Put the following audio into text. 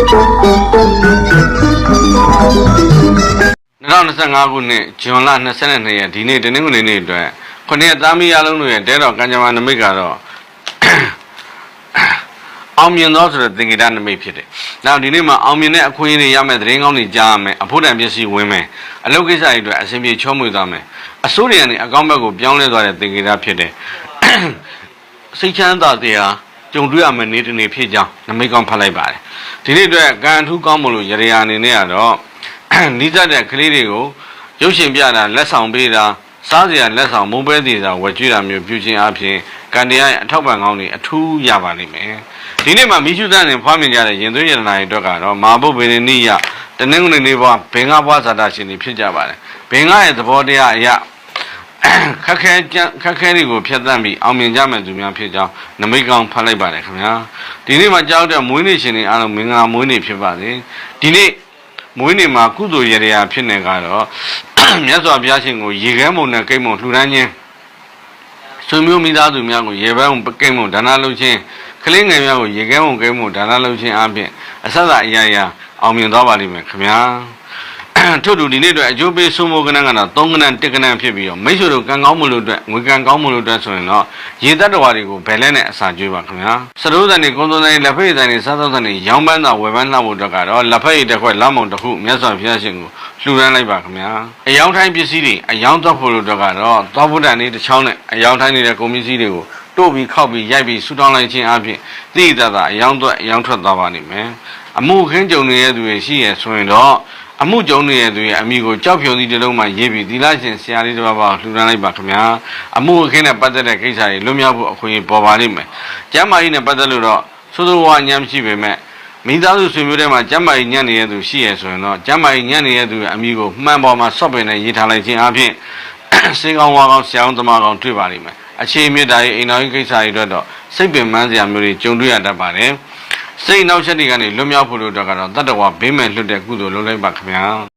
2025ခုနှစ်ဇွန်လ22ရက်ဒီနေ့တနင်္ဂနွေနေ့အတွက်ခုနှစ်သားမီးအလုံးတို့ရဲ့တဲတော်ကံကြမ္မာနမိတ်ကတော့အောင်မြင်သောဆိုတဲ့သင်္ကေတနမိတ်ဖြစ်တယ်။နောက်ဒီနေ့မှာအောင်မြင်တဲ့အခွင့်အရေးတွေရမယ်သတင်းကောင်းတွေကြားရမယ်အဖို့တန်ပစ္စည်းဝင်မယ်အလုပ်ကိစ္စတွေအတွက်အဆင်ပြေချောမွေ့သွားမယ်အစိုးရကနေအကောင့်ဘက်ကိုပြောင်းလဲသွားတဲ့သင်္ကေတဖြစ်တယ်။စိတ်ချမ်းသာတရား ကြုံတွေ့ရမယ့်နေ့တစ်နေ့ဖြစ်ကြောင်းနမိတ်ကောင်းဖတ်လိုက်ပါတယ်ဒီနေ့အတွက်ကံအထူးကောင်းမလို့ရရအနေနဲ့ကတော့နီးစပ်တဲ့ကလေးတွေကိုရုပ်ရှင်ပြတာလက်ဆောင်ပေးတာစားစရာလက်ဆောင်မုံပဲသေးတာဝယ်ကျွေးတာမျိုးပြုခြင်းအပြင်ကံတရားရဲ့အထောက်ပံ့ကောင်းတွေအထူးရပါလိမ့်မယ်ဒီနေ့မှာမိရှုသန်နဲ့ဖွားမြင်ကြတဲ့ရင်သွေးရတနာတွေအတွက်ကတော့မာဘုတ်ဗေဒနိယတနင်္ဂနွေနေ့ဘွားဘင်္ဂဘွားဇာတာရှင်တွေဖြစ်ကြပါတယ်ဘင်္ဂရဲ့သဘောတရားအရာ ခက်ခဲကြမ်းခက်ခဲတွေကိုဖျက်ဆီးပြီးအောင်မြင်ကြမယ်သူများဖြစ်ကြောင်းနမိတ်ကောင်းဖတ်လိုက်ပါတယ်ခင်ဗျာဒီနေ့မှာကြောက်တဲ့မွေးနေ့ရှင်တွေအားလုံးမင်္ဂလာမွေးနေ့ဖြစ်ပါစေဒီနေ့မွေးနေ့မှာကုသိုလ်ရရာဖြစ်နေကတော့မြတ်စွာဘုရားရှင်ကိုရေခဲမုံနဲ့ကိတ်မုံလှူဒန်းခြင်းဆွေမျိုးမိသားစုများကိုရေပန်းကိတ်မုံဒါနလုပ်ခြင်းကလေးငယ်များကိုရေခဲမုံကိတ်မုံဒါနလုပ်ခြင်းအပြင်အဆက်အအရာရာအောင်မြင်သွားပါလိမ့်မယ်ခင်ဗျာ ထို့တူဒီနေ့အတွက်အကျိုးပေးဆုံးမိုးကနန်းကတော့3ကနန်း1ကနန်းဖြစ်ပြီးတော့မိတ်ဆွေတို့ကံကောင်းမှုလို့အတွက်ငွေကံကောင်းမှုလို့အတွက်ဆိုရင်တော့ရေတတ္တဝါတွေကိုဘယ်လဲနဲ့အစာကျွေးပါခင်ဗျာစရိုးတန်တွေကုန်းသွန်တန်တွေလက်ဖက်ရည်တန်တွေစားသောက်တန်တွေရောင်းပန်းတာဝယ်ပန်းလှဖို့အတွက်ကတော့လက်ဖက်ရည်တစ်ခွက်လက်မောင်တစ်ခုမြတ်စွာဘုရားရှင်ကိုလှူဒန်းလိုက်ပါခင်ဗျာအယောင်ထိုင်းပစ္စည်းတွေအယောင်တော့ဖို့လို့အတွက်ကတော့သောဗုဒ္ဓန်လေးတစ်ချောင်းနဲ့အယောင်ထိုင်းနေတဲ့ကုန်ပစ္စည်းတွေကိုတို့ပြီးခောက်ပြီးရိုက်ပြီးဆူတောင်းလိုက်ခြင်းအပြင်သိတတ်တာအယောင်တော့အယောင်ထွက်သွားပါလိမ့်မယ် အမှုခင်းကြုံနေတဲ့သူတွေရှိရဆိုရင်တော့အမှုကြုံနေတဲ့သူရဲ့အမိကိုကြောက်ဖြုံစီတစ်လုံးမှရေးပြီးသီလရှင်ဆရာလေးတစ်ပါးပါလှူဒါန်းလိုက်ပါခင်ဗျာအမှုအခင်းနဲ့ပတ်သက်တဲ့ကိစ္စတွေလွတ်မြောက်ဖို့အခွင့်အရေးပေါ်ပါလိမ့်မယ်ကျမ်းမာရေးနဲ့ပတ်သက်လို့တော့သို့သောဝါညံမရှိပေမဲ့မိသားစုဆွေမျိုးတွေမှာကျမ်းမာရေးညံ့နေတဲ့သူရှိရဆိုရင်တော့ကျမ်းမာရေးညံ့နေတဲ့သူရဲ့အမိကိုမှန်ပေါ်မှာစော့ပင်နဲ့ရေးထားလိုက်ခြင်းအပြင်စေကောင်းဝါကောင်းဆရာအောင်သမားကောင်းတွေ့ပါလိမ့်မယ်အခြေအမြစ်တာရေးအိမ်တော်ရေးကိစ္စတွေအတွက်တော့စိတ်ပင်ပန်းစရာမျိုးတွေကြုံတွေ့ရတတ်ပါတယ် စိတ်နောက်ချက်တွေကနေလွတ်မြောက်ဖို့လို့အတွက်ကတော့တတ္တဝါဘေးမဲ့လွတ်တဲ့ကုသိုလ်လုပ်လိုက်ပါခင်ဗျာ